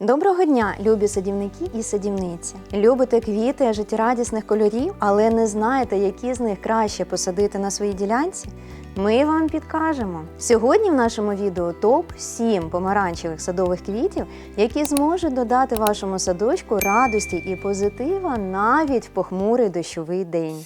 Доброго дня, любі садівники і садівниці. Любите квіти життєрадісних кольорів, але не знаєте, які з них краще посадити на своїй ділянці? Ми вам підкажемо. Сьогодні в нашому відео топ 7 помаранчевих садових квітів, які зможуть додати вашому садочку радості і позитива навіть в похмурий дощовий день.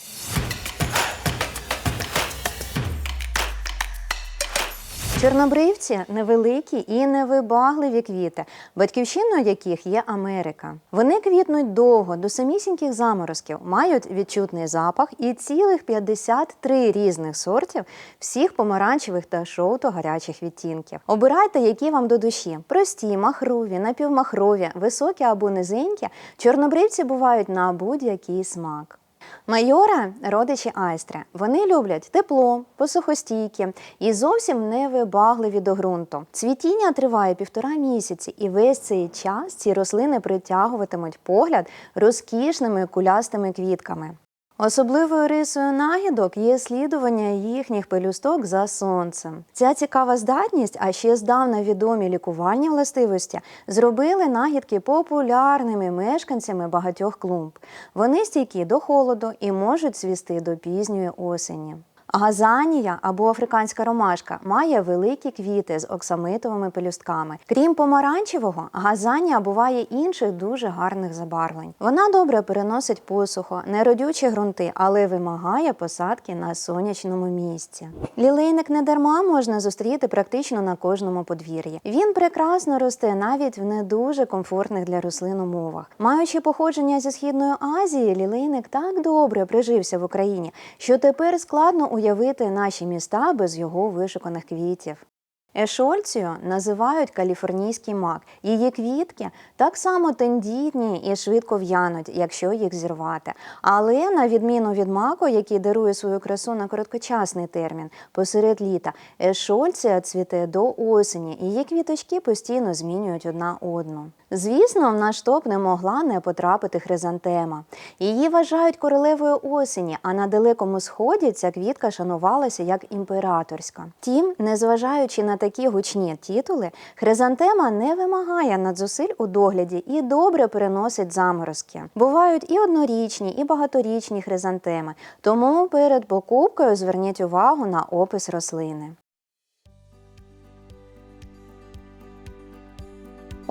Чорнобривці невеликі і невибагливі квіти, батьківщиною яких є Америка. Вони квітнуть довго до самісіньких заморозків, мають відчутний запах і цілих 53 різних сортів всіх помаранчевих та жовто-гарячих відтінків. Обирайте, які вам до душі: прості, махрові, напівмахрові, високі або низенькі. Чорнобривці бувають на будь-який смак. Майора родичі айстри. Вони люблять тепло, посухостійкі і зовсім не вибагливі до ґрунту. Цвітіння триває півтора місяці, і весь цей час ці рослини притягуватимуть погляд розкішними кулястими квітками. Особливою рисою нагідок є слідування їхніх пелюсток за сонцем. Ця цікава здатність, а ще здавна відомі лікувальні властивості, зробили нагідки популярними мешканцями багатьох клумб. Вони стійкі до холоду і можуть свісти до пізньої осені. Газанія або африканська ромашка має великі квіти з оксамитовими пелюстками. Крім помаранчевого, газанія буває інших дуже гарних забарвлень. Вона добре переносить посухо, неродючі ґрунти, але вимагає посадки на сонячному місці. Лілейник недарма можна зустріти практично на кожному подвір'ї. Він прекрасно росте навіть в не дуже комфортних для рослин умовах. Маючи походження зі східної Азії, лілейник так добре прижився в Україні, що тепер складно уявити наші міста без його вишуканих квітів. Ешольцію називають каліфорнійський мак. Її квітки так само тендітні і швидко в'януть, якщо їх зірвати. Але на відміну від маку, який дарує свою красу на короткочасний термін, посеред літа, ешольція цвіте до осені, її квіточки постійно змінюють одна одну. Звісно, в наш топ не могла не потрапити хризантема. Її вважають королевою осені, а на далекому сході ця квітка шанувалася як імператорська. Втім, незважаючи на такі гучні титули, хризантема не вимагає надзусиль у догляді і добре переносить заморозки. Бувають і однорічні, і багаторічні хризантеми, тому перед покупкою зверніть увагу на опис рослини.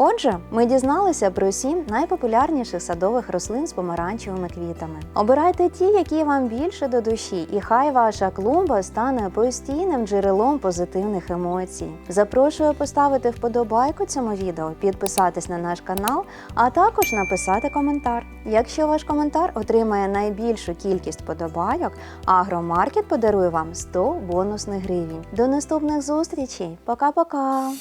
Отже, ми дізналися про сім найпопулярніших садових рослин з помаранчевими квітами. Обирайте ті, які вам більше до душі, і хай ваша клумба стане постійним джерелом позитивних емоцій. Запрошую поставити вподобайку цьому відео, підписатись на наш канал, а також написати коментар. Якщо ваш коментар отримає найбільшу кількість вподобайок, Агромаркет подарує вам 100 бонусних гривень. До наступних зустрічей. Пока-пока!